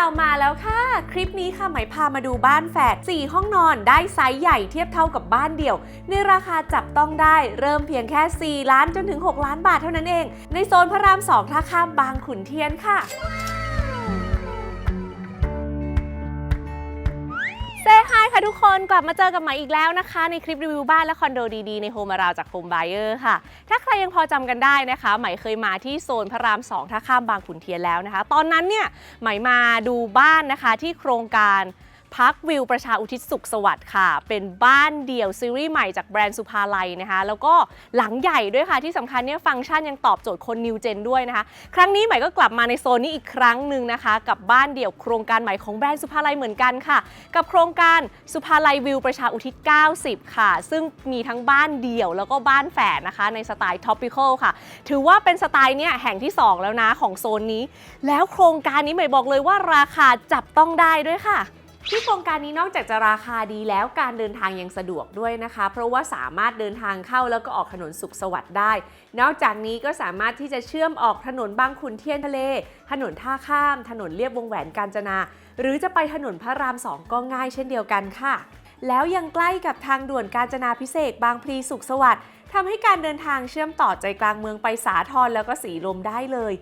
าวมาแล้วค่ะ คลิปนี้ค่ะไหมพามาดูบ้านแฝด4ห้องนอนได้ไซส์ใหญ่เทียบเท่ากับบ้านเดี่ยว ในราคาจับต้องได้เริ่มเพียงแค่ 4 ล้านจนถึง 6 ล้านบาทเท่านั้นเอง ในโซนพระราม 2 ท่าข้ามบางขุนเทียนค่ะ ทุกคนกลับมาเจอกับหมอีกแล้วนะคะ ในคลิปรีวิวบ้านและคอนโดดีๆในโฮมาราวจากโฮมบเออร์ค่ะ ถ้าใครยังพอจำกันได้นะคะหมเคยมาที่โซนพระราม 2 ท่าข้ามบางขุนเทียนแล้วนะคะ ตอนนั้นเนี่ยหมมาดูบ้านนะคะที่โครงการ พักวิวประชาอุทิศสุขสวัสดิ์ค่ะ เป็นบ้านเดี่ยวซีรีส์ใหม่จากแบรนด์สุภาลัยนะคะ แล้วก็หลังใหญ่ด้วยค่ะที่สำคัญเนี่ยฟังก์ชันยังตอบโจทย์คนนิวเจนด้วยนะคะ ครั้งนี้ใหม่ก็กลับมาในโซนนี้อีกครั้งหนึ่งนะคะ กับบ้านเดี่ยวโครงการใหม่ของแบรนด์สุภาลัยเหมือนกันค่ะ กับโครงการสุภาลัยวิวประชาอุทิศ 90 ค่ะ ซึ่งมีทั้งบ้านเดี่ยวแล้วก็บ้านแฝดนะคะ ในสไตล์ท็อปปิคอลค่ะ ถือว่าเป็นสไตล์เนี่ยแห่งที่ 2 แล้วนะของโซนนี้ แล้วโครงการนี้ใหม่บอกเลยว่าราคาจับต้องได้ด้วยค่ะ ที่โครงการนี้นอกจากจะราคาดีแล้วการเดินทางยังสะดวกด้วยนะคะ เพราะว่าสามารถเดินทางเข้าแล้วก็ออกถนนสุขสวัสดิ์ได้ นอกจากนี้ก็สามารถที่จะเชื่อมออกถนนบางขุนเทียนทะเล ถนนท่าข้าม ถนนเรียบวงแหวนกาญจนา หรือจะไปถนนพระรามสองก็ง่ายเช่นเดียวกันค่ะ แล้วยังใกล้กับทางด่วนกาญจนาพิเศษบางพลีสุขสวัสดิ์ทำให้การเดินทางเชื่อมต่อใจกลางเมืองไปสาทรแล้วก็สีลมได้เลย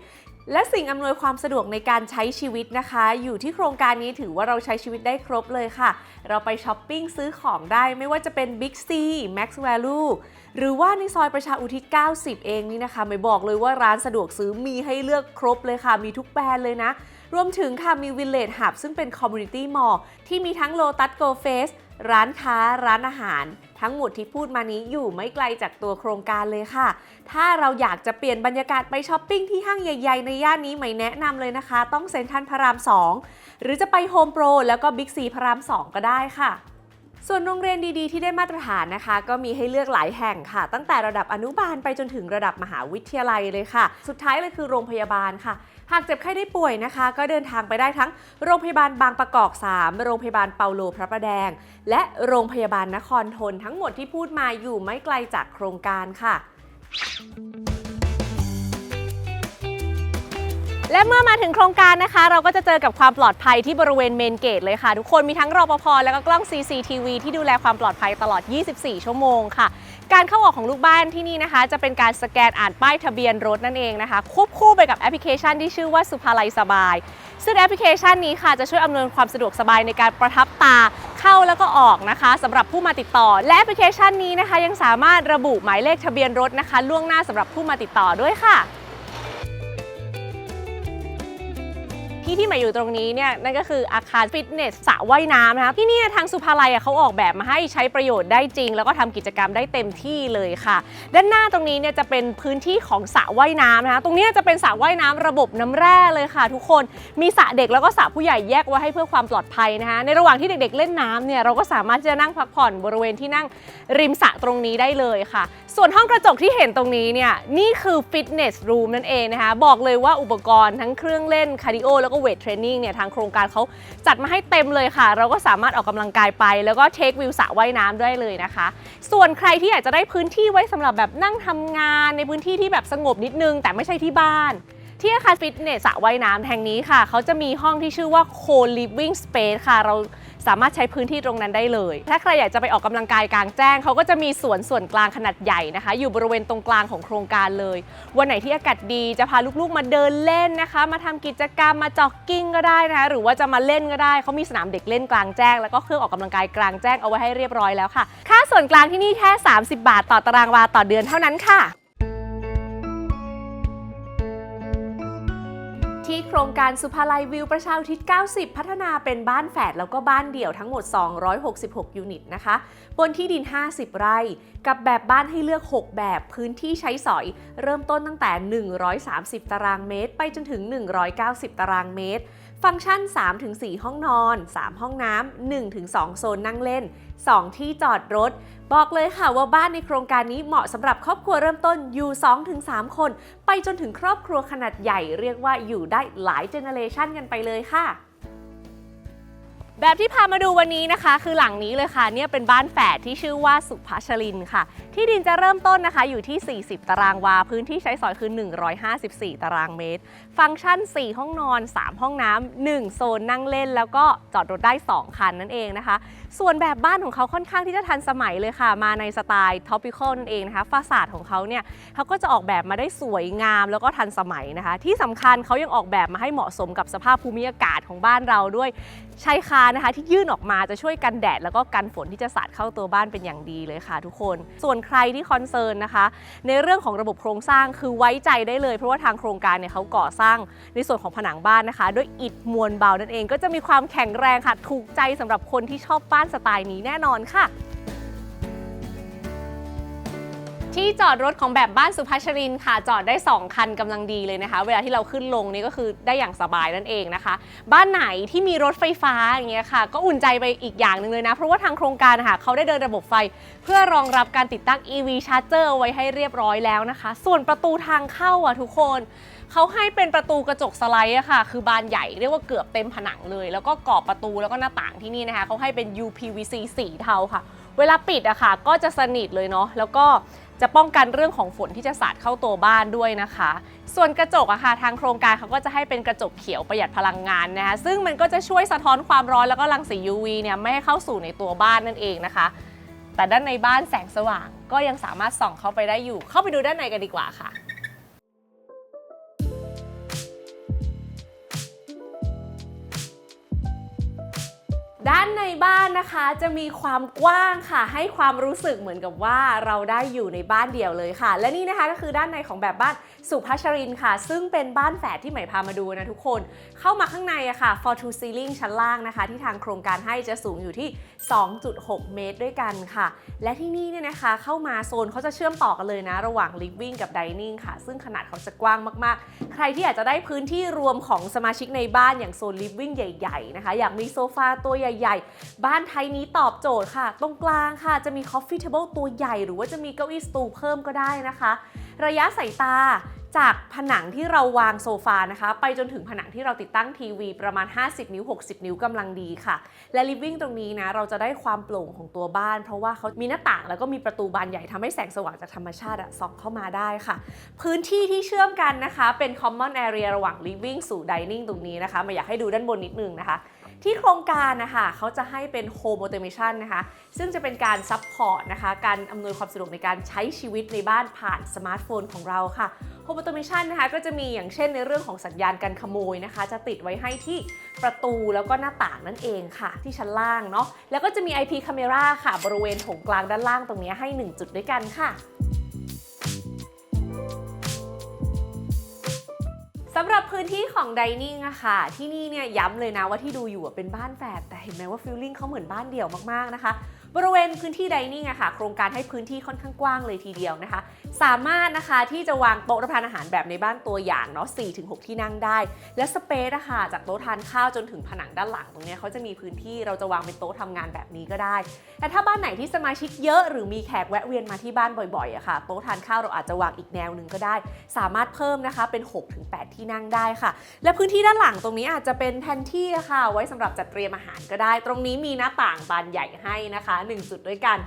และสิ่งอำนวยความสะดวกในการใช้ชีวิตนะคะ อยู่ที่โครงการนี้ถือว่าเราใช้ชีวิตได้ครบเลยค่ะ เราไปช้อปปิ้งซื้อของได้ไม่ว่าจะเป็น Big C Max Value หรือว่าในซอยประชาอุทิศ 90 เองนี่นะคะ ไม่บอกเลยว่าร้านสะดวกซื้อมีให้เลือกครบเลยค่ะ มีทุกแบรนด์เลยนะ รวมถึงค่ะมี Village Hub ซึ่งเป็น Community Mall ที่มีทั้ง Lotus Go Face ร้านค้าร้านอาหาร ทั้งหมดที่พูดมานี้อยู่ไม่ไกลจากตัวโครงการเลยค่ะ ถ้าเราอยากจะเปลี่ยนบรรยากาศไปช้อปปิ้งที่ห้างใหญ่ ๆ ในย่านนี้ไม่แนะนำเลยนะคะ ต้องเซ็นทรัลพระราม 2 หรือจะไปโฮมโปรแล้วก็บิ๊กซีพระราม 2 ก็ได้ค่ะส่วนโรงเรียนดีๆ ที่ได้มาตรฐานนะคะ ก็มีให้เลือกหลายแห่งค่ะ ตั้งแต่ระดับอนุบาลไปจนถึงระดับมหาวิทยาลัยเลยค่ะ สุดท้ายเลยคือโรงพยาบาลค่ะ หากเจ็บไข้ได้ป่วยนะคะ ก็เดินทางไปได้ทั้งโรงพยาบาลบางประกอบ 3 โรงพยาบาลเปาโลพระประแดง และโรงพยาบาลนครทนทั้งหมดที่พูดมาอยู่ไม่ไกลจากโครงการค่ะ และเมื่อมาถึงโครงการนะคะ เราก็จะเจอกับความปลอดภัยที่บริเวณเมนเกตเลยค่ะ ทุกคนมีทั้งรปภแล้วก็กล้อง CCTV ที่ดูแลความปลอดภัยตลอด 24 ชั่วโมงค่ะ การเข้าออกของลูกบ้านที่นี่นะคะ จะเป็นการสแกนอ่านป้ายทะเบียนรถนั่นเองนะคะควบคู่ไปกับแอปพลิเคชันที่ชื่อว่าสุภาลัยสบาย ซึ่งแอปพลิเคชันนี้ค่ะจะช่วยอำนวยความสะดวกสบายในการประทับตาเข้าแล้วก็ออกนะคะสำหรับผู้มาติดต่อ และแอปพลิเคชันนี้นะคะ ยังสามารถระบุหมายเลขทะเบียนรถนะคะ ล่วงหน้าสำหรับผู้มาติดต่อด้วยค่ะ ที่ที่หมาอยู่ตรงนี้เนี่ยนั่นก็คืออาคารฟิตเนสสระว่ายน้ำนะคะที่นี่ทางสุภาลัยเขาออกแบบมาให้ใช้ประโยชน์ได้จริง แล้วก็ทำกิจกรรมได้เต็มที่เลยค่ะ ด้านหน้าตรงนี้เนี่ยจะเป็นพื้นที่ของสระว่ายน้ำนะคะตรงนี้จะเป็นสระว่ายน้ำระบบน้ำแร่เลยค่ะ ทุกคนมีสระเด็กแล้วก็สระผู้ใหญ่แยกไว้ให้เพื่อความปลอดภัยนะคะในระหว่างที่เด็กๆ เล่นน้ำเนี่ยเราก็สามารถที่จะนั่งพักผ่อนบริเวณที่นั่งริมสระตรงนี้ได้เลยค่ะ ส่วนห้องกระจกที่เห็นตรงนี้เนี่ยนี่คือฟิตเนสรูมนั่นเองนะคะบอกเลยว่าอุปกรณ์ทั้งเครื่องเล่นคาร์ดิโอแล้วก็เวทเทรนนิ่งเนี่ยทางโครงการเขาจัดมาให้เต็มเลยค่ะ เราก็สามารถออกกำลังกายไป แล้วก็เทควิวสระว่ายน้ำได้เลยนะคะ ส่วนใครที่อยากจะได้พื้นที่ไว้สำหรับแบบนั่งทำงาน ในพื้นที่ที่แบบสงบนิดนึง แต่ไม่ใช่ที่บ้าน ที่อาคารฟิตเนสสระว่ายน้ำแห่งนี้ค่ะ เขาจะมีห้องที่ชื่อว่า co-living space ค่ะ เราสามารถใช้พื้นที่ตรงนั้นได้เลย ถ้าใครอยากจะไปออกกำลังกายกลางแจ้ง เขาก็จะมีสวนส่วนกลางขนาดใหญ่นะคะ อยู่บริเวณตรงกลางของโครงการเลย วันไหนที่อากาศดีจะพาลูกๆมาเดินเล่นนะคะ มาทำกิจกรรมมาจ็อกกิ้งก็ได้นะคะ หรือว่าจะมาเล่นก็ได้ เขามีสนามเด็กเล่นกลางแจ้ง แล้วก็เครื่องออกกำลังกายกลางแจ้งเอาไว้ให้เรียบร้อยแล้วค่ะ ค่าส่วนกลางที่นี่แค่ 30 บาท ต่อตารางวาต่อเดือนเท่านั้นค่ะ ที่โครงการสุภาลัยวิวประชาอุทิศ 90 พัฒนาเป็นบ้านแฝดแล้วก็บ้านเดี่ยวทั้งหมด 266 ยูนิตนะคะ บนที่ดิน 50 ไร่ กับแบบบ้านให้เลือก 6 แบบพื้นที่ใช้สอย เริ่มต้นตั้งแต่ 130 ตารางเมตร ไปจนถึง 190 ตารางเมตร ฟังก์ชัน 3-4 ห้องนอน 3 ห้องน้ำ1-2 โซนนั่งเล่น 2 ที่จอดรถ บอกเลยค่ะว่าบ้านในโครงการนี้เหมาะสำหรับครอบครัวเริ่มต้นอยู่ 2-3 คน ไปจนถึงครอบครัวขนาดใหญ่เรียกว่าอยู่ได้หลายเจเนเรชันกันไปเลยค่ะ แบบที่พามาดูวันนี้นะคะ คือหลังนี้เลยค่ะเนี่ยเป็นบ้านแฝดที่ชื่อว่าสุภาชลินค่ะ ที่ดินจะเริ่มต้นนะคะอยู่ที่ 40 ตารางวา พื้นที่ใช้สอยคือ 154 ตารางเมตร ฟังก์ชัน 4 ห้องนอน 3 ห้องน้ำ1โซนนั่งเล่น แล้วก็จอดรถได้ 2 คันนั่นเองนะคะ ส่วนแบบบ้านของเขาค่อนข้างที่จะทันสมัยเลยค่ะ มาในสไตล์ topical นั่นเองนะคะฟาสาดของเขาเนี่ยเขาก็จะออกแบบมาได้สวยงามแล้วก็ทันสมัยนะคะ ที่สำคัญเขายังออกแบบมาให้เหมาะสมกับสภาพภูมิอากาศของบ้านเราด้วยชายคานะคะที่ยื่นออกมาจะช่วยกันแดด แล้วก็กันฝนที่จะสาดเข้าตัวบ้านเป็นอย่างดีเลยค่ะ ทุกคน ส่วนใครที่คอนเซิร์นนะคะ ในเรื่องของระบบโครงสร้างคือไว้ใจได้เลย เพราะว่าทางโครงการเนี่ยเขาก่อสร้างในส่วนของผนังบ้านนะคะ ด้วยอิฐมวลเบานั่นเอง ก็จะมีความแข็งแรงค่ะ ถูกใจสำหรับคนที่ชอบบ้านสไตล์นี้แน่นอนค่ะ ที่จอดรถของแบบบ้านสุภัชรินค่ะ จอดได้ 2 คันกำลังดีเลยนะคะ เวลาที่เราขึ้นลงนี่ก็คือได้อย่างสบายนั่นเองนะคะ บ้านไหนที่มีรถไฟฟ้าอย่างเงี้ยค่ะ ก็อุ่นใจไปอีกอย่างหนึ่งเลยนะ เพราะว่าทางโครงการนะคะเขาได้เดินระบบไฟ เพื่อรองรับการติดตั้ง EV Charger เอาไว้ให้เรียบร้อยแล้วนะคะ ส่วนประตูทางเข้าอะทุกคนเขาให้เป็นประตูกระจกสไลด์อะค่ะ คือบานใหญ่เรียกว่าเกือบเต็มผนังเลย แล้วก็กรอบประตูแล้วก็หน้าต่างที่นี่นะคะเขาให้เป็น UPVC สีเทาค่ะ เวลาปิดอะค่ะก็จะสนิทเลยเนาะแล้วก็ จะป้องกันเรื่องของฝนที่จะสาดเข้าตัวบ้านด้วยนะคะ ส่วนกระจกอะค่ะทางโครงการเขาก็จะให้เป็นกระจกเขียวประหยัดพลังงานนะคะซึ่งมันก็จะช่วยสะท้อนความร้อนแล้วก็รังสี UV เนี่ยไม่ให้เข้าสู่ในตัวบ้านนั่นเองนะคะ แต่ด้านในบ้านแสงสว่างก็ยังสามารถส่องเข้าไปได้อยู่ เข้าไปดูด้านในกันดีกว่าค่ะ ด้านในบ้านนะคะจะมีความกว้างค่ะ ให้ความรู้สึกเหมือนกับว่าเราได้อยู่ในบ้านเดี่ยวเลยค่ะ และนี่นะคะก็คือด้านในของแบบบ้าน สุภาชรินค่ะ ซึ่งเป็นบ้านแฝดที่ใหม่พามาดูนะทุกคน เข้ามาข้างในอะค่ะ for to ceiling ชั้นล่างนะคะ ที่ทางโครงการให้จะสูงอยู่ที่ 2.6 เมตรด้วยกันค่ะ และที่นี่เนี่ยนะคะ เข้ามาโซนเขาจะเชื่อมต่อกันเลยนะ ระหว่าง living กับ dining ค่ะ ซึ่งขนาดเขาจะกว้างมากๆ ใครที่อยากจะได้พื้นที่รวมของสมาชิกในบ้านอย่างโซน living ใหญ่ๆนะคะ อยากมีโซฟาตัวใหญ่ ๆ บ้านไทยนี้ตอบโจทย์ค่ะ ตรงกลางค่ะ จะมี coffee table ตัวใหญ่ หรือว่าจะมีเก้าอี้สตูเพิ่มก็ได้นะคะ ระยะสายตาจากผนังที่เราวางโซฟานะคะ ไปจนถึงผนังที่เราติดตั้งทีวีประมาณ 50 นิ้ว 60 นิ้วกำลังดีค่ะ และ living ตรงนี้นะเราจะได้ความโปร่งของตัวบ้าน เพราะว่าเขามีหน้าต่างแล้วก็มีประตูบานใหญ่ทำให้แสงสว่างจากธรรมชาติส่องเข้ามาได้ค่ะ พื้นที่ที่เชื่อมกันนะคะ เป็น common area ระหว่าง living สู่ dining ตรงนี้นะคะมาอยากให้ดูด้านบนนิดนึงนะคะ ที่โครงการนะคะเขาจะให้เป็น home automation นะคะ ซึ่งจะเป็นการซัพพอร์ตนะคะ การอำนวยความสะดวกในการใช้ชีวิตในบ้านผ่านสมาร์ทโฟนของเราค่ะ Home Automation นะคะก็จะมีอย่างเช่นในเรื่องของสัญญาณการขโมยนะคะ จะติดไว้ให้ที่ประตูแล้วก็หน้าต่างนั่นเองค่ะ ที่ชั้นล่างเนาะแล้วก็จะมี IP Camera ค่ะ บริเวณโถงกลางด้านล่างตรงนี้ให้ 1 จุดด้วยกันค่ะำหรับพื้นที่ของไดนิ่งอะค่ะ ที่นี่เนี่ยย้ำเลยนะว่าที่ดูอยู่เป็นบ้านแฝดแต่เห็นไหมว่าฟิลลิ่งเขาเหมือนบ้านเดี่ยวมากๆนะคะ บริเวณพื้นที่ Dining อะค่ะ โครงการให้พื้นที่ค่อนข้างกว้างเลยทีเดียวนะคะ สามารถนะคะที่จะวางโต๊ะรับประทานอาหารแบบในบ้านตัวอย่างเนาะ4-6 ที่นั่งได้ และสเปซอะค่ะจากโต๊ะทานข้าวจนถึงผนังด้านหลังตรงนี้เขาจะมีพื้นที่เราจะวางเป็นโต๊ะทำงานแบบนี้ก็ได้ แต่ถ้าบ้านไหนที่สมาชิกเยอะหรือมีแขกแวะเวียนมาที่บ้านบ่อยๆอะค่ะ โต๊ะทานข้าวเราอาจจะวางอีกแนวหนึ่งก็ได้ สามารถเพิ่มนะคะเป็น 6-8 ที่นั่งได้ค่ะ และพื้นที่ด้านหลังตรงนี้อาจจะเป็นแทนที่อะค่ะไว้สำหรับจัดเตรียมอาหารก็ได้ ตรงนี้มีหน้าต่างบานใหญ่ให้นะคะ1 จุดด้วยกัน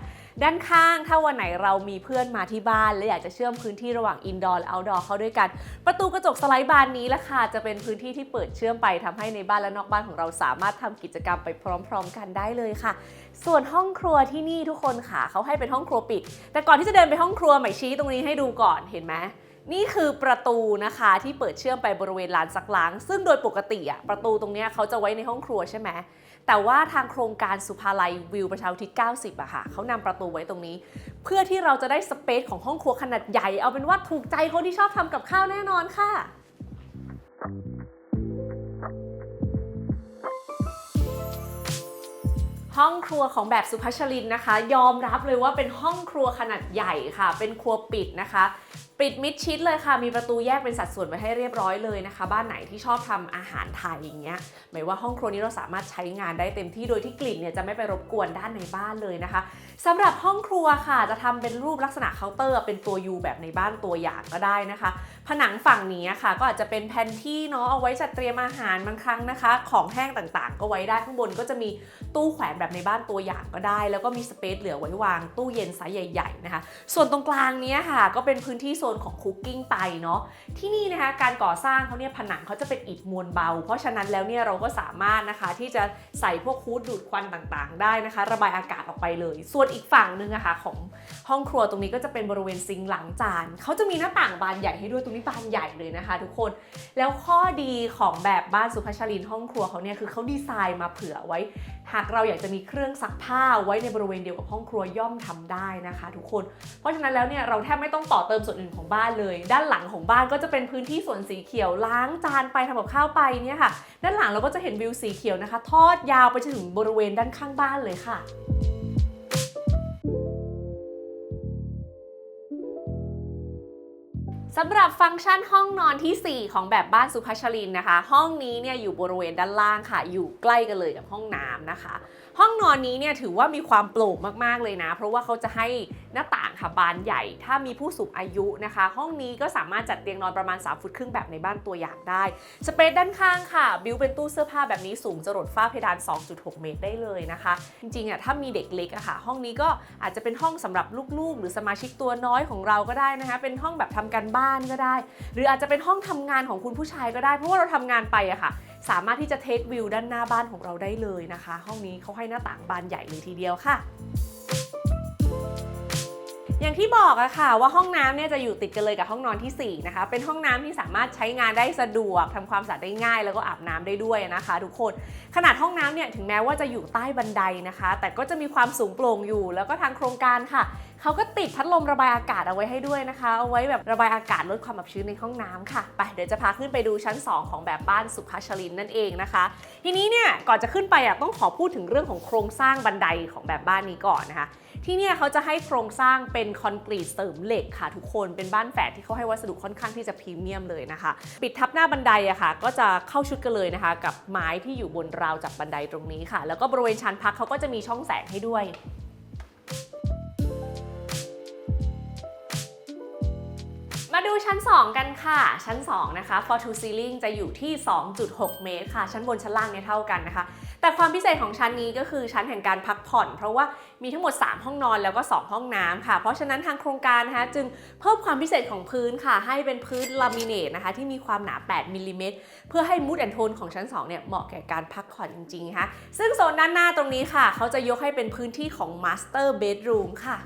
ด้านข้างถ้าวันไหนเรามีเพื่อนมาที่บ้าน และอยากจะเชื่อมพื้นที่ระหว่างอินดอร์และเอาท์ดอร์เข้าด้วยกัน ประตูกระจกสไลด์บานนี้ละค่ะจะเป็นพื้นที่ที่เปิดเชื่อมไปทำให้ในบ้านและนอกบ้านของเราสามารถทำกิจกรรมไปพร้อม ๆ กันได้เลยค่ะ ส่วนห้องครัวที่นี่ทุกคนค่ะเขาให้เป็นห้องครัวปิด แต่ก่อนที่จะเดินไปห้องครัวใหม่ชี้ตรงนี้ให้ดูก่อนเห็นไหมนี่คือประตูนะคะที่เปิดเชื่อมไปบริเวณลานซักล้าง ซึ่งโดยปกติอะประตูตรงนี้เขาจะไว้ในห้องครัวใช่ไหม แต่ว่าทางโครงการสุภาลัยวิวประชาอุทิศ90อะค่ะเขานำประตูไว้ตรงนี้ เพื่อที่เราจะได้สเปซของห้องครัวขนาดใหญ่ เอาเป็นว่าถูกใจคนที่ชอบทำกับข้าวแน่นอนค่ะห้องครัวของแบบสุภาชรินนะคะ ยอมรับเลยว่าเป็นห้องครัวขนาดใหญ่ค่ะ เป็นครัวปิดนะคะ ปิดมิดชิดเลยค่ะ มีประตูแยกเป็นสัดส่วนไว้ให้เรียบร้อยเลยนะคะ บ้านไหนที่ชอบทำอาหารไทยอย่างเงี้ยหมายว่าห้องครัวนี้เราสามารถใช้งานได้เต็มที่โดยที่กลิ่นเนี่ยจะไม่ไปรบกวนด้านในบ้านเลยนะคะสำหรับห้องครัวค่ะจะทำเป็นรูปลักษณะเคาน์เตอร์ เป็นตัวยูแบบในบ้านตัวอย่างก็ได้นะคะ ผนังฝั่งนี้ค่ะ ก็อาจจะเป็นแผนที่เนาะเอาไว้จัดเตรียมอาหารบางครั้งนะคะ ของแห้งต่างๆ ก็ไว้ได้ข้างบนก็จะมีตู้แขวนแบบในบ้านตัวอย่างก็ได้ แล้วก็มีสเปซเหลือไว้วางตู้เย็นไซส์ใหญ่ ๆนะคะ ส่วนตรงกลางนี้ค่ะ ก็เป็นพื้นที่โซนของคุกกิ้งไปเนาะที่นี่นะคะการก่อสร้างเขาเนี่ยผนังเขาจะเป็นอิฐมวลเบา เพราะฉะนั้นแล้วเนี่ยเราก็สามารถนะคะที่จะใส่พวกฮูดดูดควันต่างๆ ได้นะคะ ระบายอากาศออกไปเลย ส่วนอีกฝั่งหนึ่งอะค่ะของห้องครัวตรงนี้ก็จะเป็นบริเวณซิงค์ล้างจานเขาจะมีหน้าต่างบานใหญ่ให้ด้วยตรงนี้บานใหญ่เลยนะคะ ทุกคนแล้วข้อดีของแบบบ้านสุภาชลินห้องครัวเขาเนี่ยคือเขาดีไซน์มาเผื่อไว้ หากเราอยากจะมีเครื่องซักผ้าไว้ในบริเวณเดียวกับห้องครัวย่อมทำได้นะคะ ทุกคน เพราะฉะนั้นแล้วเนี่ยเราแทบไม่ต้องต่อเติมส่วนอื่นของบ้านเลย ด้านหลังของบ้านก็จะเป็นพื้นที่ส่วนสีเขียวล้างจานไปทำกับข้าวไปเนี่ยค่ะ ด้านหลังเราก็จะเห็นวิวสีเขียวนะคะ ทอดยาวไปจนถึงบริเวณด้านข้างบ้านเลยค่ะสำหรับฟังก์ชันห้องนอนทีสี่4 ของแบบบ้านสุภาชลินนะคะ ห้องนี้เนี่ยอยู่บริเวณด้านล่างค่ะ อยู่ใกล้กันเลยกับห้องน้ำนะคะ ห้องนอนนี้เนี่ยถือว่ามีความโปร่งมากๆเลยนะ เพราะว่าเขาจะให้หน้าต่างค่ะบานใหญ่ ถ้ามีผู้สูงอายุนะคะ ห้องนี้ก็สามารถจัดเตียงนอนประมาณ 3 ฟุตครึ่งแบบในบ้านตัวอย่างได้ สเปซด้านข้างค่ะ บิวเป็นตู้เสื้อผ้าแบบนี้สูงจรดฝ้าเพดาน 2.6 เมตรได้เลยนะคะ จริงๆอะถ้ามีเด็กเล็กอะค่ะ ห้องนี้ก็อาจจะเป็นห้องสำหรับลูกๆ หรือสมาชิกตัวน้อยของเราก็ได้นะคะ เป็นห้องแบบทำการบ้านก็ได้ หรืออาจจะเป็นห้องทำงานของคุณผู้ชายก็ได้ เพราะว่าเราทำงานไปอะค่ะ สามารถที่จะเทควิวด้านหน้าบ้านของเราได้เลยนะคะ ห้องนี้เขาให้หน้าต่างบานใหญ่เลยทีเดียวค่ะอย่างที่บอกอะค่ะว่าห้องน้ำเนี่ยจะอยู่ติดกันเลยกับห้องนอนทีสี่4 นะคะ เป็นห้องน้ำที่สามารถใช้งานได้สะดวกทำความสะอาดได้ง่าย แล้วก็อาบน้ำได้ด้วยนะคะ ทุกคนขนาดห้องน้ำเนี่ยถึงแม้ว่าจะอยู่ใต้บันไดนะคะ แต่ก็จะมีความสูงโปร่งอยู่ แล้วก็ทางโครงการค่ะเขาก็ติดพัดลมระบายอากาศเอาไว้ให้ด้วยนะคะ เอาไว้แบบระบายอากาศลดความอับชื้นในห้องน้ำค่ะ ไปเดี๋ยวจะพาขึ้นไปดูชั้น 2 ของแบบบ้านสุภาชลินนั่นเองนะคะ ทีนี้เนี่ยก่อนจะขึ้นไปอะต้องขอพูดถึงเรื่องของโครงสร้างบันไดของแบบบ้านนี้ก่อนนะคะ ที่เนี่ยเขาจะให้โครงสร้างเป็นคอนกรีตเสริมเหล็กค่ะ ทุกคนเป็นบ้านแฝดที่เขาให้วัสดุค่อนข้างที่จะพรีเมียมเลยนะคะ ปิดทับหน้าบันไดอะค่ะ ก็จะเข้าชุดกันเลยนะคะ กับไม้ที่อยู่บนราวจับบันไดตรงนี้ค่ะ แล้วก็บริเวณชั้นพักเขาก็จะมีช่องแสงให้ด้วย มาดูชั้น 2 กันค่ะ ชั้น 2 นะคะ for to ceiling จะอยู่ที่ 2.6 เมตรค่ะ ชั้นบนชั้นล่างเนี่ยเท่ากันนะคะ แต่ความพิเศษของชั้นนี้ก็คือชั้นแห่งการพักผ่อน เพราะว่ามีทั้งหมด 3 ห้องนอนแล้วก็ 2 ห้องน้ำค่ะ เพราะฉะนั้นทางโครงการนะคะจึงเพิ่มความพิเศษของพื้นค่ะ ให้เป็นพื้นลามิเนตนะคะที่มีความหนา 8 มิลลิเมตรเพื่อให้มูดแอนโทนของชั้น 2 เนี่ยเหมาะแก่การพักผ่อนจริงๆนะคะซึ่งโซนด้านหน้าตรงนี้ค่ะ เขาจะยกให้เป็นพื้นที่ของ Master Bedroom ค่ะ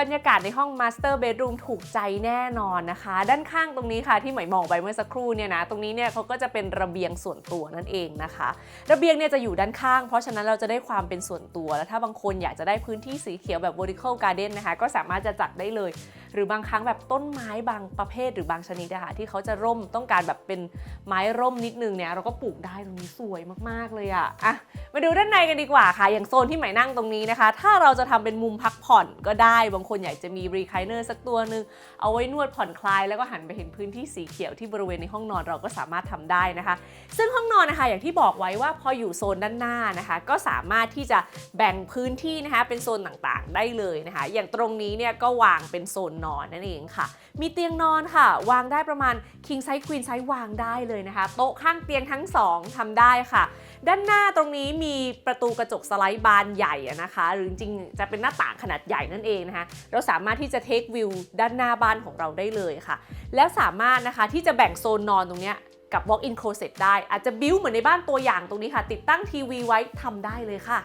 บรรยากาศในห้อง Master Bedroom ถูกใจแน่นอนนะคะ ด้านข้างตรงนี้ค่ะที่หมายมองไปเมื่อสักครู่เนี่ยนะตรงนี้เนี่ยเขาก็จะเป็นระเบียงส่วนตัวนั่นเองนะคะ ระเบียงเนี่ยจะอยู่ด้านข้าง เพราะฉะนั้นเราจะได้ความเป็นส่วนตัว แล้วถ้าบางคนอยากจะได้พื้นที่สีเขียวแบบ vertical garden นะคะ ก็สามารถจะจัดได้เลย หรือบางครั้งแบบต้นไม้บางประเภทหรือบางชนิดอะค่ะที่เขาจะร่มต้องการแบบเป็นไม้ร่มนิดนึงเนี่ยเราก็ปลูกได้ตรงนี้สวยมากๆเลยอะอะมาดูด้านในกันดีกว่าค่ะ อย่างโซนที่หมายนั่งตรงนี้นะคะ ถ้าเราจะทำเป็นมุมพักผ่อนก็ได้บางคนอยากจะมีรีคลเนอร์สักตัวหนึ่งเอาไว้นวดผ่อนคลายแล้วก็หันไปเห็นพื้นที่สีเขียวที่บริเวณในห้องนอนเราก็สามารถทำได้นะคะ ซึ่งห้องนอนนะคะอย่างที่บอกไว้ว่าพออยู่โซนด้านหน้านะคะ ก็สามารถที่จะแบ่งพื้นที่นะคะเป็นโซนต่างๆ ได้เลยนะคะ อย่างตรงนี้เนี่ยก็วางเป็นโซนนอนนั่นเองค่ะ มีเตียงนอนค่ะ วางได้ประมาณ king size queen size วางได้เลยนะคะ โต๊ะข้างเตียงทั้งสองทำได้ค่ะ ด้านหน้าตรงนี้มีประตูกระจกสไลด์บานใหญ่นะคะ หรือจริงจะเป็นหน้าต่างขนาดใหญ่นั่นเองนะคะเราสามารถที่จะเทควิวด้านหน้าบ้านของเราได้เลยค่ะ แล้วสามารถนะคะที่จะแบ่งโซนนอนตรงเนี้ยกับ walk-in closet ได้ อาจจะบิ้วเหมือนในบ้านตัวอย่างตรงนี้ค่ะ ติดตั้งทีวีไว้ทำได้เลยค่ะ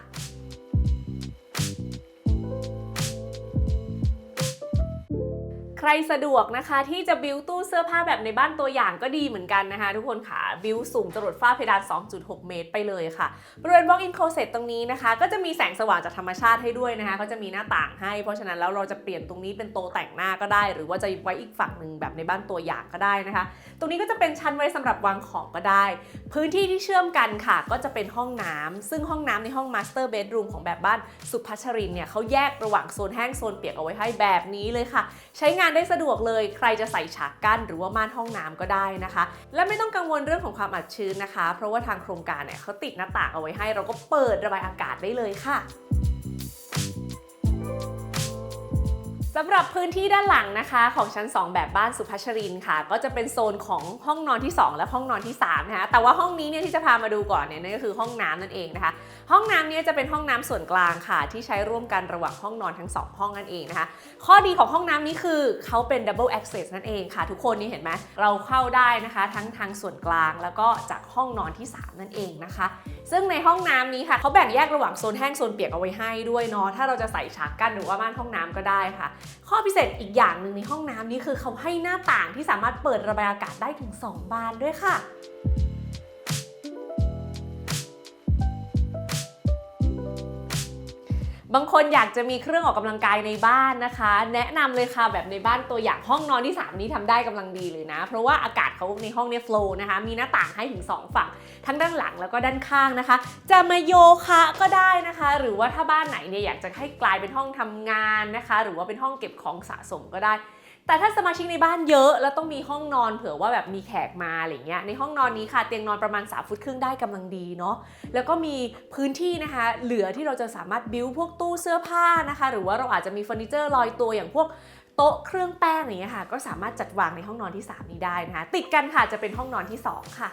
ใครสะดวกนะคะ ที่จะบิวตู้เสื้อผ้าแบบในบ้านตัวอย่างก็ดีเหมือนกันนะคะ ทุกคนค่ะ บิวสูงจรดฝ้าเพดาน 2.6 เมตรไปเลยค่ะ บริเวณ walk-in closet ตรงนี้นะคะ ก็จะมีแสงสว่างจากธรรมชาติให้ด้วยนะคะเขาจะมีหน้าต่างให้ เพราะฉะนั้นแล้วเราจะเปลี่ยนตรงนี้เป็นโต๊ะแต่งหน้าก็ได้ หรือว่าจะไว้อีกฝั่งหนึ่งแบบในบ้านตัวอย่างก็ได้นะคะ ตรงนี้ก็จะเป็นชั้นไว้สำหรับวางของก็ได้ พื้นที่ที่เชื่อมกันค่ะ ก็จะเป็นห้องน้ำซึ่งห้องน้ำในห้อง master bedroom ของแบบบ้านสุพัชรินเนี่ยเขาแยกระหว่างโซนแห้งโซนเปียกเอาไว้ให้แบบนี้เลยค่ะ ใช้งานได้สะดวกเลย ใครจะใส่ฉากกั้นหรือว่าม่านห้องน้ำก็ได้นะคะ และไม่ต้องกังวลเรื่องของความอับชื้นนะคะ เพราะว่าทางโครงการเนี่ยเขาติดหน้าต่างเอาไว้ให้ เราก็เปิดระบายอากาศได้เลยค่ะสำหรับพื้นที่ด้านหลังนะคะของชั้น 2 แบบบ้านสุพัชรินค่ะ ก็จะเป็นโซนของห้องนอนที่ 2 และห้องนอนที่3นะคะแต่ว่าห้องนี้เนี่ยที่จะพามาดูก่อนเนี่ยนั่นก็คือห้องน้ำนั่นเองนะคะ ห้องน้ำเนี่ยจะเป็นห้องน้ำส่วนกลางค่ะ ที่ใช้ร่วมกันระหว่างห้องนอนทั้ง 2 ห้องนั่นเองนะคะ ข้อดีของห้องน้ำนี้คือเขาเป็น double access นั่นเองค่ะ ทุกคนนี่เห็นไหมเราเข้าได้นะคะ ทั้งทางส่วนกลางแล้วก็จากห้องนอนที่ 3 นั่นเองนะคะ ซึ่งในห้องน้ำนี้ค่ะเขาแบ่งแยกระหว่างโซนแห้งโซนเปียกเอาไว้ให้ด้วยเนาะถ้าเราจะใส่ฉากกั้นหรือว่าม่านห้องน้ำก็ได้ค่ะ ข้อพิเศษอีกอย่างหนึ่งในห้องน้ำนี้คือเขาให้หน้าต่างที่สามารถเปิดระบายอากาศได้ถึง 2 บานด้วยค่ะ บางคนอยากจะมีเครื่องออกกำลังกายในบ้านนะคะ แนะนำเลยค่ะแบบในบ้านตัวอย่างห้องนอนที่ 3 นี้ทำได้กำลังดีเลยนะ เพราะว่าอากาศเขาในห้องเนี่ยโฟล์นะคะ มีหน้าต่างให้ถึง 2 ฝั่ง ทั้งด้านหลังแล้วก็ด้านข้างนะคะ จะมาโยคะก็ได้นะคะ หรือว่าถ้าบ้านไหนเนี่ยอยากจะให้กลายเป็นห้องทำงานนะคะ หรือว่าเป็นห้องเก็บของสะสมก็ได้ แต่ถ้าสมาชิกในบ้านเยอะ แล้วต้องมีห้องนอนเผื่อว่าแบบมีแขกมาอะไรเงี้ยในห้องนอนนี้ค่ะเตียงนอนประมาณ 3 ฟุตครึ่งได้กำลังดีเนาะแล้วก็มีพื้นที่นะคะ เหลือที่เราจะสามารถบิวพวกตู้เสื้อผ้านะคะ หรือว่าเราอาจจะมีเฟอร์นิเจอร์ลอยตัวอย่างพวกโต๊ะเครื่องแป้งอย่างเงี้ยค่ะ ก็สามารถจัดวางในห้องนอนที่ 3 นี้ได้นะคะ ติดกันค่ะจะเป็นห้องนอนที่ 2 ค่ะ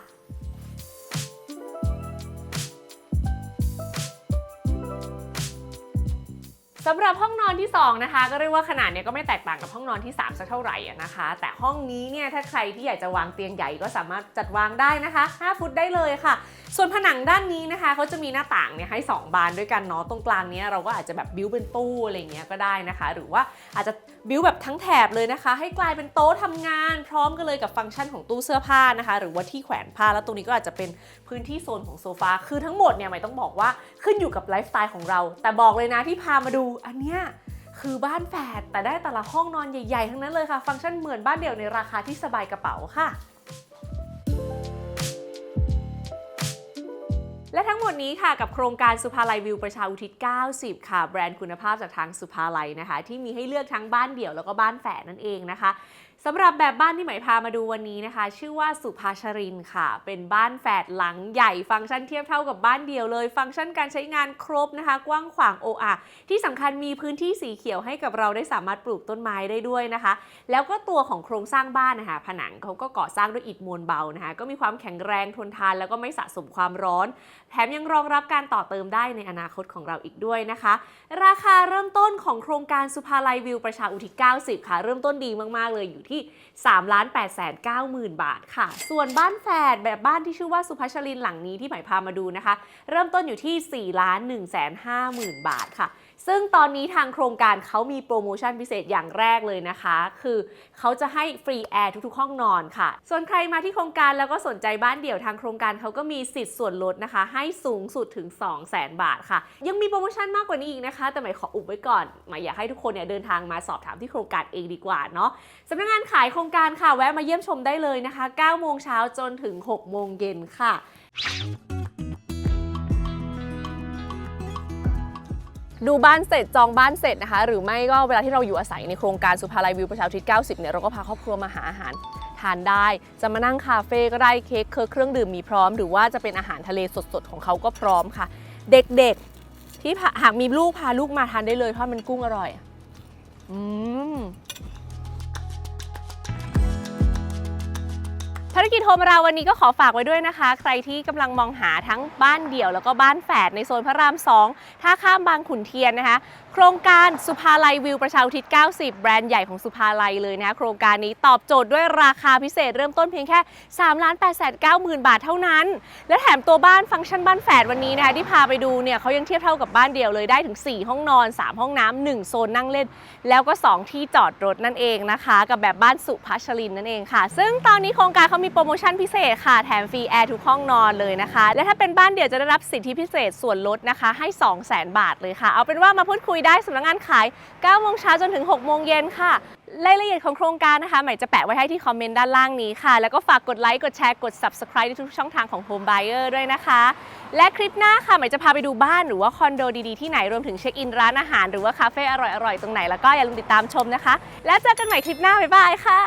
สำหรับห้องนอนที่ 2 นะคะ ก็เรียกว่าขนาดเนี้ยก็ไม่แตกต่างกับห้องนอนที่ 3 สักเท่าไหร่นะคะ แต่ห้องนี้เนี่ยถ้าใครที่อยากจะวางเตียงใหญ่ก็สามารถจัดวางได้นะคะ 5 ฟุตได้เลยค่ะ ส่วนผนังด้านนี้นะคะเขาจะมีหน้าต่างเนี่ยให้ 2 บานด้วยกันเนาะตรงกลางเนี้ยเราก็อาจจะแบบบิ้วเป็นตู้อะไรเงี้ยก็ได้นะคะ หรือว่าอาจจะบิ้วแบบทั้งแถบเลยนะคะ ให้กลายเป็นโต๊ะทำงาน พร้อมกันเลยกับฟังก์ชันของตู้เสื้อผ้านะคะ หรือว่าที่แขวนผ้าแล้วตรงนี้ก็อาจจะเป็นพื้นที่โซนของโซฟาคือทั้งหมดเนี่ยหมายต้องบอกว่าขึ้นอยู่กับไลฟ์สไตล์ของเรา แต่บอกเลยนะที่พามาดูอันเนี้ยคือบ้านแฝดแต่ได้แต่ละห้องนอนใหญ่ๆ ทั้งนั้นเลยค่ะ ฟังก์ชันเหมือนบ้านเดี่ยวในราคาที่สบายกระเป๋าค่ะและทั้งหมดนี้ค่ะกับโครงการสุภาลัยวิวประชาอุทิศ 90 ค่ะ แบรนด์คุณภาพจากทางสุภาลัยนะคะ ที่มีให้เลือกทั้งบ้านเดี่ยวแล้วก็บ้านแฝดนั่นเองนะคะ สำหรับแบบบ้านที่หมายพามาดูวันนี้นะคะ ชื่อว่าสุภาชรินค่ะ เป็นบ้านแฝดหลังใหญ่ฟังก์ชันเทียบเท่ากับบ้านเดียวเลย ฟังก์ชันการใช้งานครบนะคะ กว้างขวางโออาที่สำคัญมีพื้นที่สีเขียวให้กับเราได้สามารถปลูกต้นไม้ได้ด้วยนะคะ แล้วก็ตัวของโครงสร้างบ้านนะคะผนังเขาก็ก่อสร้างด้วยอิฐมวลเบานะคะก็มีความแข็งแรงทนทาน แล้วก็ไม่สะสมความร้อน แถมยังรองรับการต่อเติมได้ในอนาคตของเราอีกด้วยนะคะ ราคาเริ่มต้นของโครงการสุภาลัยวิวประชาอุทิศ90 ค่ะ เริ่มต้นดีมากๆเลยอยู่ที่ 3 8 9 0 0 0 บาทค่ะ ส่วนบ้านแฝดแบบบ้านที่ชื่อว่าสุภาชลินหลังนี้ที่หมายพามาดูนะคะ เริ่มต้นอยู่ที่ 4 1 5 0 0 0 0 บาทค่ะ ซึ่งตอนนี้ทางโครงการเขามีโปรโมชั่นพิเศษอย่างแรกเลยนะคะ คือเขาจะให้ฟรีแอร์ทุกๆ ห้องนอนค่ะ ส่วนใครมาที่โครงการแล้วก็สนใจบ้านเดี่ยวทางโครงการเขาก็มีสิทธิ์ส่วนลดนะคะ ให้สูงสุดถึง 2 0 0 0 0 0 บาทค่ะ ยังมีโปรโมชั่นมากกว่านี้อีกนะคะ แต่หมายขออุบไว้ก่อนหมายอยากให้ทุกคนเนี่ยเดินทางมาสอบถามที่โครงการเองดีกว่าเนาะสำนักงานขายโครงการค่ะแวะมาเยี่ยมชมได้เลยนะคะ9โมงเช้าจนถึง6โมงเย็นค่ะ ดูบ้านเสร็จจองบ้านเสร็จนะคะ หรือไม่ก็เวลาที่เราอยู่อาศัยในโครงการสุภาลัยวิวประชาทิศ90 เนี่ยเราก็พาครอบครัวมาหาอาหารทานได้ จะมานั่งคาเฟ่ก็ได้เค้กเคเครื่องดื่มมีพร้อม หรือว่าจะเป็นอาหารทะเลสดๆ ของเขาก็พร้อมค่ะ เด็กๆที่หากมีลูกพาลูกมาทานได้เลยทอดมันกุ้งอร่อยอืมารกิจโฮมเราวันนี้ก็ขอฝากไว้ด้วยนะคะ ใครที่กำลังมองหาทั้งบ้านเดี่ยว แล้วก็บ้านแฝดในโซนพระราม 2 ท่าข้ามบางขุนเทียนนะคะ โครงการสุภาลัยวิวประชาอุทิศ 90 แบรนด์ใหญ่ของสุภาลัยเลยนะคะโครงการนี้ตอบโจทย์ด้วยราคาพิเศษเริ่มต้นเพียงแค่3ล้าน8 9 0 0 0 0บาทเท่านั้น และแถมตัวบ้านฟังก์ชันบ้านแฝดวันนี้นะคะที่พาไปดูเนี่ยเขายังเทียบเท่ากับบ้านเดี่ยวเลยได้ถึง 4 ห้องนอน 3 ห้องน้ำ1โซนนั่งเล่น แล้วก็ 2 ที่จอดรถนั่นเองนะคะ กับแบบบ้านสุพัชรินนั่นเองค่ะ ซึ่งตอนนี้โครงการเขามีโปรโมชั่นพิเศษค่ะ แถมฟรีแอร์ทุกห้องนอนเลยนะคะ และถ้าเป็นบ้านเดี่ยวจะได้รับสิทธิพิเศษส่วนลดนะคะ ให้ 2 0 0 0 0 0 บาทเลยค่ะ เอาเป็นว่ามาพูดคุยได้สำนักงานขาย 9 โมงเช้าจนถึง 6 โมงเย็นค่ะ รายละเอียดของโครงการนะคะใหม่จะแปะไว้ให้ที่คอมเมนต์ด้านล่างนี้ค่ะ แล้วก็ฝากกดไลค์ กดแชร์ กด subscribe ในทุกช่องทางของ Home Buyer ด้วยนะคะ และคลิปหน้าค่ะใหม่จะพาไปดูบ้านหรือว่าคอนโดดีๆที่ไหนรวมถึงเช็คอินร้านอาหารหรือว่าคาเฟ่อร่อยๆตรงไหนแล้วก็อย่าลืมติดตามชมนะคะ แล้วเจอกันใหม่คลิปหน้าบ๊ายบายค่ะ